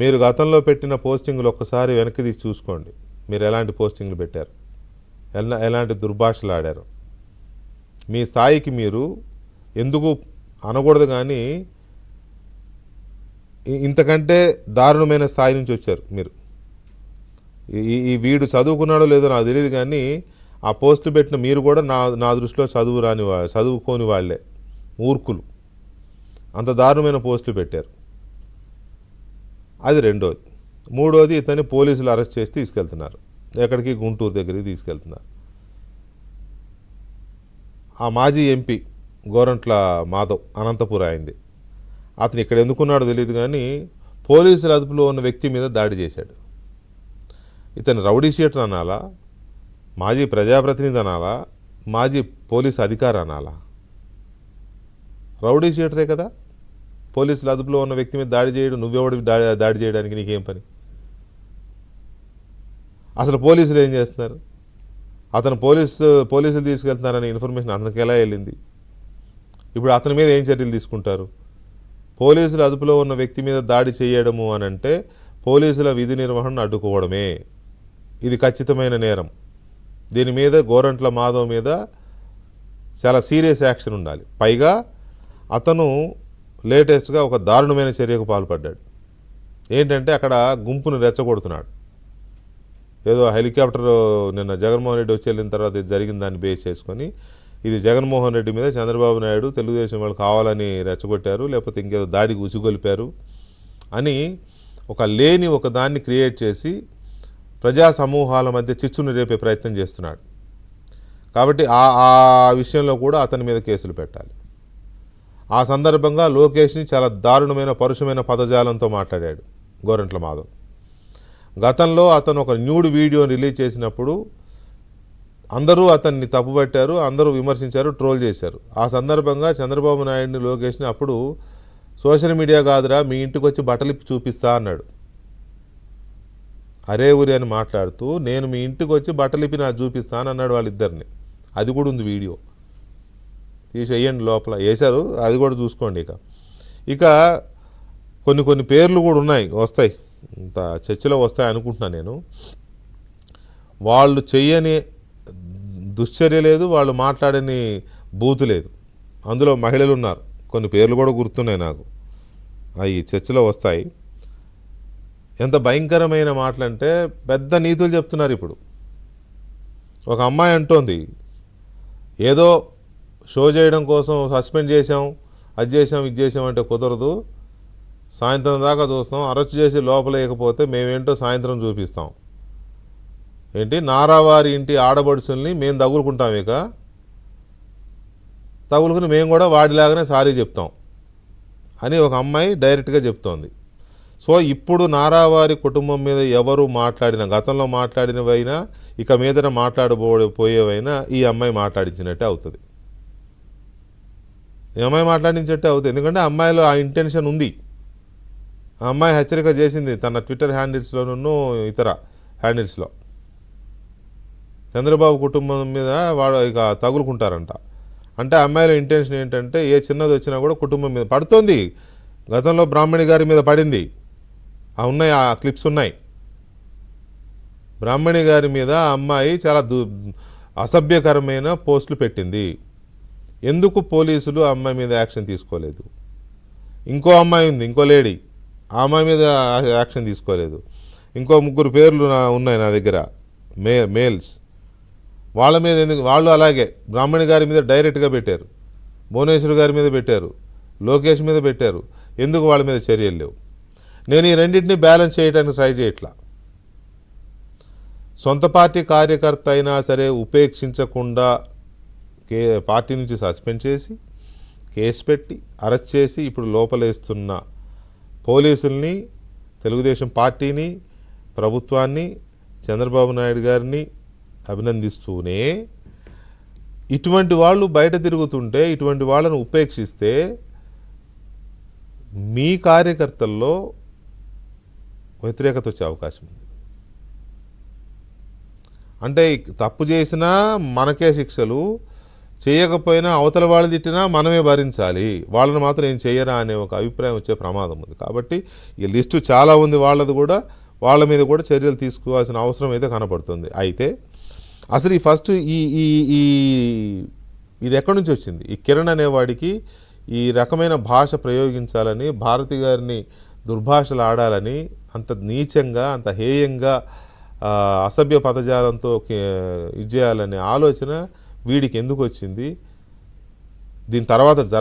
మీరు గతంలో పెట్టిన పోస్టింగ్లు ఒక్కసారి వెనక్కి తీసి చూసుకోండి. మీరు ఎలాంటి పోస్టింగ్లు పెట్టారు? ఎలా ఎలాంటి దుర్భాషలు ఆడారు? మీ స్థాయికి మీరు ఎందుకు అనకూడదు కానీ ఇంతకంటే దారుణమైన స్థాయి నుంచి వచ్చారు మీరు. ఈ- ఈ వీడు చదువుకున్నాడో లేదో నాకు తెలియదు కానీ ఆ పోస్టులు పెట్టిన మీరు కూడా నా నా దృష్టిలో చదువు రాని వా చదువుకోని వాళ్ళే. మూర్ఖులు. అంత దారుణమైన పోస్టులు పెట్టారు. అది రెండోది. మూడోది ఇతన్ని పోలీసులు అరెస్ట్ చేసి తీసుకెళ్తున్నారు. ఎక్కడికి? గుంటూరు దగ్గరికి తీసుకెళ్తున్నారు. ఆ మాజీ ఎంపీ గోరంట్ల మాధవ్ అనంతపురం అయింది అతను ఇక్కడ ఎందుకున్నాడో తెలియదు కానీ పోలీసుల అదుపులో ఉన్న వ్యక్తి మీద దాడి చేశాడు. ఇతను రౌడీ షీటర్ అనాలా? మాజీ ప్రజాప్రతినిధి అనాలా? మాజీ పోలీస్ అధికారి అనాలా? రౌడీ షీటరే కదా? పోలీసులు అదుపులో ఉన్న వ్యక్తి మీద దాడి చేయడం నువ్వెవడు దాడి దాడి చేయడానికి నీకేం పని? అసలు పోలీసులు ఏం చేస్తున్నారు? అతను పోలీసు పోలీసులు తీసుకెళ్తున్నారనే ఇన్ఫర్మేషన్ అతనికి ఎలా వెళ్ళింది? ఇప్పుడు అతని మీద ఏం చర్యలు తీసుకుంటారు? పోలీసుల అదుపులో ఉన్న వ్యక్తి మీద దాడి చేయడము అని అంటే పోలీసుల విధి నిర్వహణను అడ్డుకోవడమే. ఇది ఖచ్చితమైన నేరం. దీని మీద గోరంట్ల మాధవ్ మీద చాలా సీరియస్ యాక్షన్ ఉండాలి. పైగా అతను లేటెస్ట్గా ఒక దారుణమైన చర్యకు పాల్పడ్డాడు. ఏంటంటే అక్కడ గుంపును రెచ్చగొడుతున్నాడు. ఏదో హెలికాప్టర్ నిన్న జగన్మోహన్ రెడ్డి వచ్చి వెళ్ళిన తర్వాత ఇది జరిగిన దాన్ని బేస్ చేసుకొని ఇది జగన్మోహన్ రెడ్డి మీద చంద్రబాబు నాయుడు తెలుగుదేశం వాళ్ళు కావాలని రెచ్చగొట్టారు లేకపోతే ఇంకేదో దాడికి ఉసిగొలిపారు అని ఒక లేని ఒక దాన్ని క్రియేట్ చేసి ప్రజా సమూహాల మధ్య చిచ్చును రేపే ప్రయత్నం చేస్తున్నాడు. కాబట్టి ఆ ఆ విషయంలో కూడా అతని మీద కేసులు పెట్టాలి. ఆ సందర్భంగా లోకేష్ని చాలా దారుణమైన పరుషమైన పదజాలంతో మాట్లాడాడు గోరంట్ల మాధవ్. గతంలో అతను ఒక న్యూడ్ వీడియోని రిలీజ్ చేసినప్పుడు అందరూ అతన్ని తప్పుపట్టారు అందరూ విమర్శించారు ట్రోల్ చేశారు. ఆ సందర్భంగా చంద్రబాబు నాయుడిని లోకేష్ని అప్పుడు సోషల్ మీడియా కాదురా మీ ఇంటికి వచ్చి బట్టలిప్పి చూపిస్తా అన్నాడు. అరే ఊరి అని మాట్లాడుతూ నేను మీ ఇంటికి వచ్చి బట్టలిప్పి నా చూపిస్తాను అన్నాడు వాళ్ళిద్దరిని. అది కూడా ఉంది వీడియో. తీసి వేయండి లోపల. వేశారు అది కూడా చూసుకోండి ఇక. ఇక కొన్ని కొన్ని పేర్లు కూడా ఉన్నాయి వస్తాయి. ఇంత చర్చలో వస్తాయి అనుకుంటున్నాను నేను. వాళ్ళు చెయ్యని దుశ్చర్య లేదు వాళ్ళు మాట్లాడని బూతు లేదు. అందులో మహిళలు ఉన్నారు. కొన్ని పేర్లు కూడా గుర్తున్నాయి నాకు. అవి చర్చలో వస్తాయి. ఎంత భయంకరమైన మాటలంటే పెద్ద నీతులు చెప్తున్నారు ఇప్పుడు. ఒక అమ్మాయి అంటోంది ఏదో షో చేయడం కోసం సస్పెండ్ చేసాం అది చేసాం ఇది చేసాం అంటే కుదరదు. సాయంత్రం దాకా చూస్తాం అరెస్ట్ చేసి లోపలేయకపోతే మేమేంటో సాయంత్రం చూపిస్తాం. ఏంటి? నారావారి ఇంటి ఆడబడుచుల్ని మేము తగులుకుంటాం ఇక. తగులుకుని మేము కూడా వాడిలాగానే సారీ చెప్తాం అని ఒక అమ్మాయి డైరెక్ట్గా చెప్తోంది. సో ఇప్పుడు నారావారి కుటుంబం మీద ఎవరు మాట్లాడిన గతంలో మాట్లాడినవైనా ఇక మీదనే మాట్లాడబో పోయేవైనా ఈ అమ్మాయి మాట్లాడించినట్టే అవుతుంది. ఈ అమ్మాయి మాట్లాడించేట్టే అవుతుంది. ఎందుకంటే అమ్మాయిలో ఆ ఇంటెన్షన్ ఉంది. ఆ అమ్మాయి హెచ్చరిక చేసింది తన ట్విట్టర్ హ్యాండిల్స్లోనూ ఇతర హ్యాండిల్స్లో. చంద్రబాబు కుటుంబం మీద వాడు ఇక తగులుకుంటారంట. అంటే అమ్మాయిల ఇంటెన్షన్ ఏంటంటే ఏ చిన్నది వచ్చినా కూడా కుటుంబం మీద పడుతోంది. గతంలో బ్రాహ్మణి గారి మీద పడింది. ఆ ఉన్నాయి ఆ క్లిప్స్ ఉన్నాయి. బ్రాహ్మణి గారి మీద అమ్మాయి చాలా అసభ్యకరమైన పోస్టులు పెట్టింది. ఎందుకు పోలీసులు ఆ అమ్మాయి మీద యాక్షన్ తీసుకోలేదు? ఇంకో అమ్మాయి ఉంది ఇంకో లేడీ. ఆ అమ్మాయి మీద యాక్షన్ తీసుకోలేదు. ఇంకో ముగ్గురు పేర్లు నా ఉన్నాయి నా దగ్గర. మే మేల్స్. వాళ్ళ మీద ఎందుకు వాళ్ళు అలాగే బ్రాహ్మణి గారి మీద డైరెక్ట్గా పెట్టారు. భువనేశ్వర్ గారి మీద పెట్టారు. లోకేష్ మీద పెట్టారు. ఎందుకు వాళ్ళ మీద చర్యలు లేవు? నేను ఈ రెండింటిని బ్యాలెన్స్ చేయడానికి ట్రై చేయట్లా? సొంత పార్టీ కార్యకర్త అయినా సరే ఉపేక్షించకుండా కే పార్టీ నుంచి సస్పెండ్ చేసి కేసు పెట్టి అరెస్ట్ చేసి ఇప్పుడు లోపలేస్తున్న పోలీసుల్ని తెలుగుదేశం పార్టీని ప్రభుత్వాన్ని చంద్రబాబు నాయుడు గారిని అభినందిస్తూనే ఇటువంటి వాళ్ళు బయట తిరుగుతుంటే ఇటువంటి వాళ్ళను ఉపేక్షిస్తే మీ కార్యకర్తల్లో వ్యతిరేకత వచ్చే అవకాశం ఉంది. అంటే తప్పు చేసినా మనకే శిక్షలు చేయకపోయినా అవతల వాళ్ళు తిట్టినా మనమే భరించాలి. వాళ్ళని మాత్రం ఏం చేయరా అనే ఒక అభిప్రాయం వచ్చే ప్రమాదం ఉంది. కాబట్టి ఈ లిస్టు చాలా ఉంది వాళ్ళది కూడా. వాళ్ళ మీద కూడా చర్యలు తీసుకోవాల్సిన అవసరం అయితే కనపడుతుంది. అయితే అసలు ఈ ఫస్ట్ ఈ ఈ ఈ ఇది ఎక్కడి నుంచి వచ్చింది? ఈ కిరణ్ అనేవాడికి ఈ రకమైన భాష ప్రయోగించాలని భారతి గారిని దుర్భాషలు ఆడాలని అంత నీచంగా అంత హేయంగా అసభ్య పదజాలంతో ఇది చేయాలనే ఆలోచన వీడికి ఎందుకు వచ్చింది? దీని తర్వాత జ